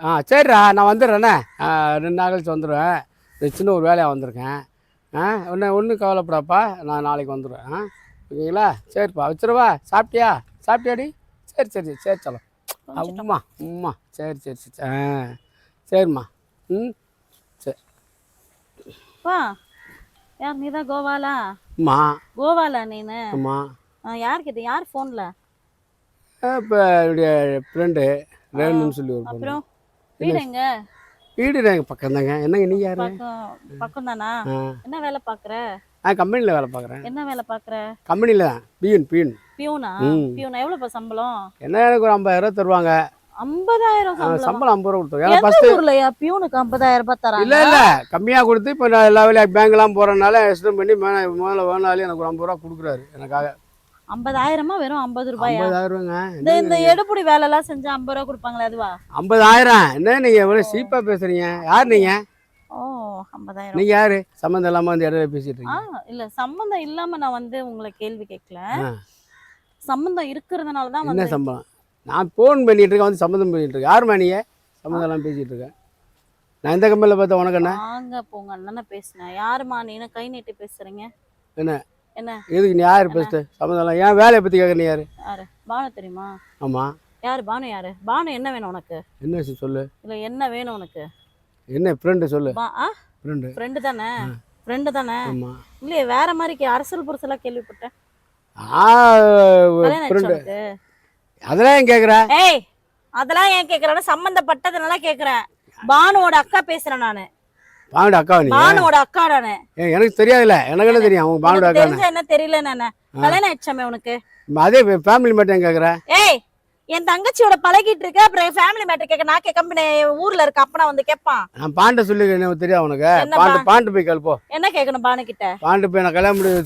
ஆ சரிடா நான் வந்துடுறேண்ணே ரெண்டு நாள் கழிச்சு வந்துடுவேன். சின்ன ஒரு வேலையாக வந்திருக்கேன். ஆ ஒன்று ஒன்றும் கவலைப்படாப்பா நான் நாளைக்கு வந்துடுவேன். ஆ ஓகேங்களா? சரிப்பா வச்சிருவா. சாப்பிட்டியா? சாப்பிட்டியாடி? சரி சரி சரி சலோ. அம்மா அம்மா சரி சரி சரி ஆ சரிம்மா. ம் சரி. வா. யார் நீ தான் கோவாலா? அம்மா கோவாலா நீனு? அம்மா இது யார் ஃபோனில்? இப்போ என்னுடைய ஃப்ரெண்டு ரேணுன்னு சொல்லி ஒரு அப்புறம்? வீடு எங்க வீடு எங்கள் பக்கம் தாங்க என்னங்க நீங்கள் யாரு? பக்கம் தானா ஆ. என்ன வேலை பார்க்குற நான் கம்பெனியில் வேலை பார்க்குறேன் என்ன வேலை பார்க்குற கம்பெனியில் தான். Peon peon பியூனா. பியூனா எவ்வளோப்பா சம்பளம்? என்ன எனக்கு ஒரு ஐம்பதாயிரம் தருவாங்க. ஐம்பதாயிரம் ஆ, சம்பளம்? ஐம்பது ரூபா எந்த ஃபஸ்ட்டு ஊர்லயா? பியூனுக்கு ஐம்பதாயிரம் ரூபாய் தராங்க? இல்லை இல்லை. கொடுத்து இப்போ நான் எல்லா பேங்க்லாம் போகிறனால எக்ஸ்டன் பண்ணி மே முதல்ல வேணாலும் எனக்கு ஒரு ஐம்பது ரூபா கொடுக்குறாரு எனக்காக. ஐம்பதாயிரமா வெறும் ஐம்பது ரூபாயா? ஐம்பதாயிரங்க இந்த இந்த எடுப்புடி வேலை எல்லாம் செஞ்சு ஐம்பது ரூபா கொடுப்பாங்களே அதுவா? ஐம்பதாயிரம். என்ன நீங்கள் எவ்வளோ சீப்பாக பேசுகிறீங்க யார் நீங்கள் ஓ ஐம்பதாயிரம். நீங்கள் யார்? சம்மந்தம் இல்லாமல் வந்து இடையில பேசிகிட்டு ஆ இருக்கீங்க இல்ல சம்பந்தம் இல்லாம நான் வந்து உங்களை கேள்வி கேட்கல. ஆ. சம்பந்தம் இருக்கிறதுனால தான் என்ன சம்பளம்? நான் ஃபோன் பண்ணிட்டு இருக்கேன் வந்து சம்மந்தம் பண்ணிட்டு இருக்கேன். யாரும்மா நீங்கள் சம்மந்தம் எல்லாம் பேசிகிட்டு இருக்கேன். நான் இந்த கம்பெனியில் பார்த்தா உனக்கு என்ன? வாங்க போங்க அண்ணனை பேசினேன். யாருமா நீனு கை நீட்டி பேசுறீங்க? என்ன? என்ன? எதுக்கு நீ யார் பேசிட்டு சம்மந்தம் ஏன் வேலையை பற்றி கேட்க நீ யார்? யாரு? பானு தெரியுமா? ஆமாம் யாரு? பானு யாரு? பானு என்ன வேணும் உனக்கு? என்ன விஷயம் சொல்லு? இல்ல என்ன வேணும் உனக்கு? என்ன ஃப்ரெண்டு சொல்லு. ஃப்ரெண்டு ஃப்ரெண்டு தானே? ஃப்ரெண்டு தானே? ஆமாம் இல்லையே வேற மாதிரி அரசல் புரசலா கேள்விப்பட்டேன். ஆ ஃப்ரெண்டு? அதெல்லாம் ஏன் கேட்குற ஏய் அதெல்லாம் ஏன் கேக்குறேன்னா சம்பந்தப்பட்டதுனால கேக்குறேன். பானுவோட அக்கா பேசுறேன் நானு. பாண்டு அக்கா நீ பானுவோட அக்கா ஏன் எனக்கு தெரியாதுல்ல. எனக்கு என்ன தெரியும் அவங்க உனக்கு அக்கா என்ன தெரியல நானு கல்யாணம் ஆயிடுச்சாமே உனக்கு? அதே ஃபேமிலி மட்டும் ஏன் கேட்குற ஏய் என் தங்கச்சியோட பழகிட்டு இருக்க அப்புறம் ஃபேமிலி மேட்டர் கேட்க நான் கேட்க ஊர்ல இருக்க அப்பனா வந்து கேட்பான் நான் பாண்டை சொல்லி என்ன தெரியும் உனக்கு? பாண்டு பாண்டு போய் கேள் போ. என்ன கேட்கணும் பானு கிட்ட பாண்டு போய் நான் கல்யாணம் முடிவு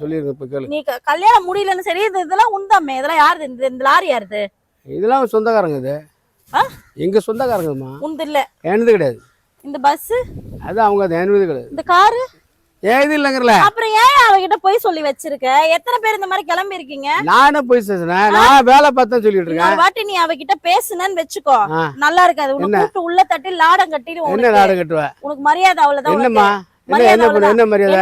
சொல்லியிருக்கேன் போய் கேளு. நீ கல்யாணம் முடியலன்னு சரி இது இதெல்லாம் உண்டாமே இதெல்லாம் யாருது இந்த லாரி யாருது இதெல்லாம் சொந்தக்காரங்க இது? எங்க சொந்தக்காரங்கம்மா? உந்து இல்ல. எனது கிடையாது. இந்த பஸ் அது அவங்க கிடையாது இந்த காரு ஏன் இது இல்லைங்கிறல? அப்புறம் ஏன் அவகிட்ட போய் சொல்லி வச்சிருக்க? எத்தனை பேர் இந்த மாதிரி கிளம்பி இருக்கீங்க? நானே போய் பேசுனேன் நான் வேலை பார்த்தேன் சொல்லிட்டு இருக்கேன். வாட்டி நீ அவகிட்ட பேசுனன்னு வச்சுக்கோ. நல்லா இருக்காது. உனக்கு உள்ள தட்டி லாடம் கட்டிட்டு என்ன நாடு கட்டுவ? உனக்கு மரியாதை அவ்வளவுதான். என்னம்மா? என்ன மரியாதை?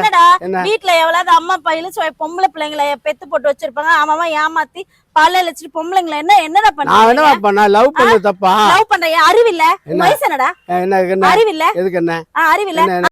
வீட்ல எவ்வளவு அம்மா அப்பா இழுச்சு பொம்பளை பிள்ளைங்களை பெத்து போட்டு வச்சிருப்பாங்க. அவன் ஏமாத்தி பல்ல இழைச்சிட்டு பொம்பளைங்களை என்ன என்னடா நான் பண்ண? லவ் பண்ண தப்பா? லவ் பண்ற அறிவில்ல? வயசு என்னடா? என்ன அறிவில்ல? எதுக்கு என்ன? அறிவில்ல?